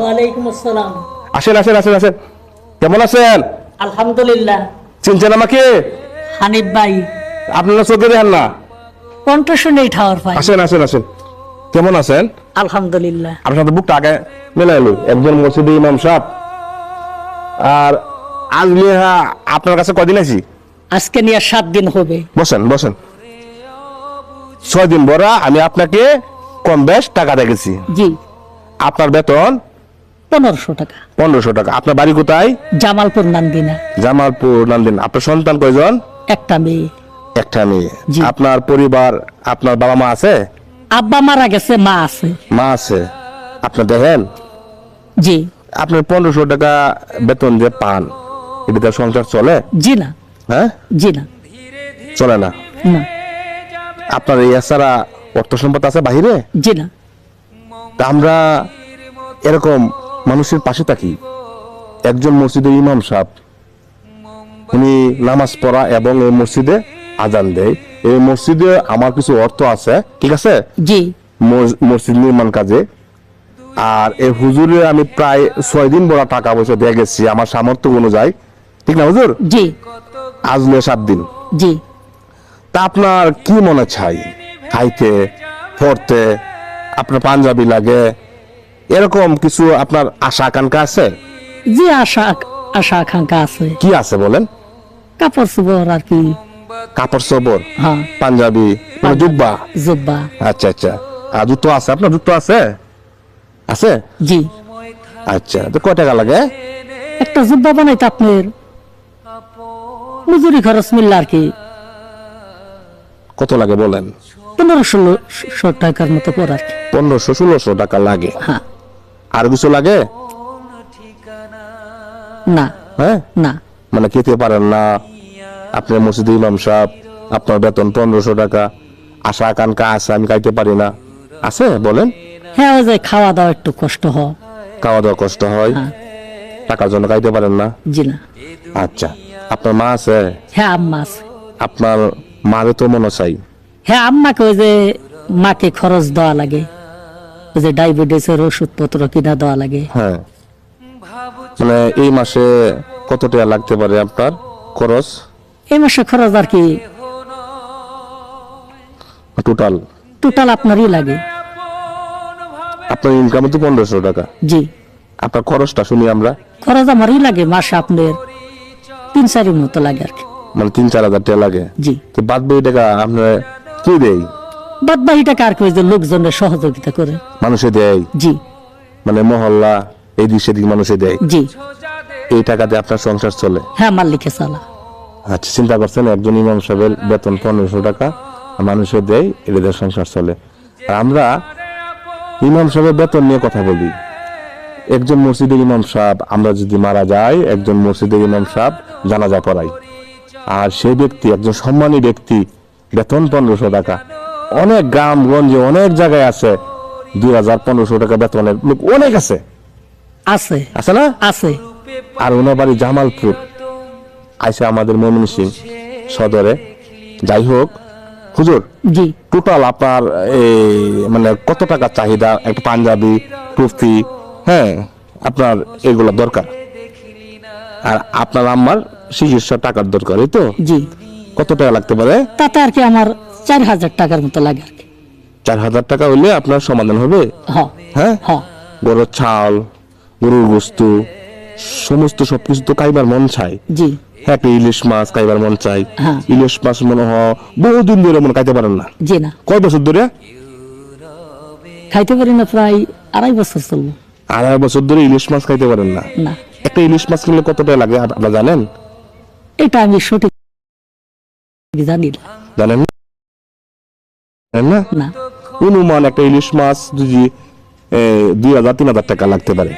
ওয়ালাইকুম আসসালাম। আসেন আসেন আসেন আসেন। কেমন আছেন? আলহামদুলিল্লাহ। চিনছেন আমাকে? হানিফ ভাই। আপনারা চোখে দেখেন না? কণ্ঠ শুনেই ঠাওয়ার পাই আসেন আসেন আসেন। কেমন আছেন? আলহামদুলিল্লাহ। আপনার সাথে বুকটা আগে একজন মসজিদে ইমাম সাহেব। আর আজ আপনার কাছে কদিন আছি? আজকে নিয়ে সাত দিন হবে। বসেন বসেন। ছয় দিন বড়া আমি আপনাকে কম বেশ টাকা দেখেছি জি। আপনার বেতন পনেরোশো টাকা। পনেরোশো টাকা। আপনার বাড়ি কোথায়? জামালপুর নান্দিনা। জামালপুর নান্দিন। আপনার সন্তান কয়জন? একটা মেয়ে। একটা মেয়ে। আপনার পরিবার আপনার বাবা মা আছে? আব্বা মারা গেছে মা আছে। মা আছে। আপনি দেখেন? জি। আপনার পনেরোশো টাকা বেতন যে পান এটাতে সংসার চলে? জি না। হ্যাঁ? জি না। চলে না? না। আপনার এই এছাড়া অর্থ সম্পদ আছে বাহিরে? জি না। তা আমরা এরকম মানুষের পাশে থাকি। একজন মসজিদের ইমাম সাহেব উনি নামাজ পড়া এবং এই মসজিদে আজান দেয়। এই মসজিদে আমার কিছু অর্থ আছে ঠিক আছে? জি। মসজিদ নির্মাণ কাজে। আর এই হুজুরে আমি প্রায় ছয় দিন বড় টাকা পয়সা দিয়ে গেছি আমার সামর্থ্য অনুযায়ী। ঠিক না হুজুর? জি। আজ নিয়ে সাত দিন। জি। তা আপনার কি মনে চাই? খাইতে পড়তে আপনার পাঞ্জাবি লাগে এরকম কিছু আপনার আশা আকাঙ্ক্ষা আছে? জি আশা আশা আকাঙ্ক্ষা আছে। কি আছে বলেন? কাপড় চোপড় আর কি। কাপড় চোপড়? হ্যাঁ। পাঞ্জাবি? মানে জুব্বা? জুব্বা। আচ্ছা আচ্ছা। আর জুতো আছে? আপনার জুতো আছে? আছে? জি। আচ্ছা তো কয় টাকা লাগে? একটা জুব্বা বানাইতে আপনার মজুরি খরচ মিললে আর কি। কত লাগে বলেন? পনেরো ষোলোশো টাকার মতো পর আর কি। পনেরোশো ষোলোশো টাকা লাগে। হ্যাঁ। আর কিছু লাগে? না। হ্যাঁ? না। মানে খেতে পারেন না। আপনার মসজিদে ইমাম সাহেব আপনার বেতন পনেরোশো টাকা। আশা আকাঙ্ক্ষা আছে আমি খাইতে পারি না। আছে? বলেন। হ্যাঁ ওই যে খাওয়া দাওয়া একটু কষ্ট হয়। খাওয়া দাওয়া কষ্ট হয়? হ্যাঁ। টাকার জন্য খাইতে পারেন না? জি না। আচ্ছা। আপনার মা আছে? হ্যাঁ আম্মা আছে। আপনার মারে তো মনে চাই হ্যাঁ আম্মাকে ওই যে মাকে খরচ দেওয়া লাগে। যে ডায়াবেটিসের ওষুধপত্র কিনা দেওয়া লাগে। হ্যাঁ। মানে এই মাসে কত টাকা লাগতে পারে আপনার খরচ? এই মাসে খরচ আর কি? টোটাল টোটাল আপনারই লাগে। আপনার ইনকাম তো পনেরোশো টাকা। জি। আপনার খরচটা শুনি আমরা। খরচ আমারই লাগে মাসে আপনার তিন চারির মতো লাগে আর কি। মানে তিন চার হাজার টাকা লাগে। জি। তো বাদ বাকি টাকা আপনার কি দেয় বাদ বাকিটা কার কি যে লোকজনের সহযোগিতা করে। মানুষে দেয়? জি। মানে মহল্লা এই দিক সেদিক মানুষে দেয়? জি। এই টাকাতে আপনার সংসার চলে? হ্যাঁ মালিকে চালা আচ্ছা চিন্তা করছেন একজন ইমাম সাহেবের বেতন পনেরোশো টাকা মানুষে দেয় এদের সংসার চলে। আর আমরা ইমাম সাহেবের বেতন নিয়ে কথা বলি। একজন মসজিদের ইমাম সাহেব আমরা যদি মারা যাই একজন মসজিদের ইমাম সাহেব জানাজা পড়াই আর সেই ব্যক্তি একজন সম্মানী ব্যক্তি বেতন পনেরোশো টাকা। অনেক গ্রামগঞ্জে অনেক জায়গায় আছে। দুই হাজার পনেরোশো টাকা বেতনের লোক অনেক আছে। আছে। আছে না? আছে। আর ওনার বাড়ি জামালপুর। আইসে আমাদের মমিন সিং সদরে। যাই হোক হুজুর জি। টোটাল আপনার এই মানে কত টাকা চাহিদা? একটা পাঞ্জাবি টুপি হ্যাঁ আপনার এগুলো দরকার। আর আপনার আমার চিকিৎসা টাকার দরকার এই তো? জি। কত টাকা লাগতে পারে? তাতে আর কি আমার চার হাজার টাকার মতো লাগে আর কি। চার হাজার টাকা হইলে আপনার সমাধান হবে? হ হ্যাঁ? হ গরুর ছাল গরুর বস্তু সমস্ত সবকিছু তো খাইবার মন চায়। জি। হ্যাপি ইলিশ মাছ খাইবার মন চাই হ্যাঁ। ইলিশ মাছ মনে হয় বহুদিন ধরে মনে খাইতে পারেন না। জি না। কয় বছর ধরে? খাইতে পারি না প্রায় আড়াই বছর চলবো আড়াই বছর ধরে ইলিশ মাছ খাইতে পারেন না? না। একটা ইলিশ মাছ কিনলে কত টাকা লাগে আপনারা জানেন? এটা আমি সঠিক জানি না। জানেন জানেন না? অনুমান একটা ইলিশ মাছ যদি দুই হাজার তিন হাজার টাকা লাগতে পারে।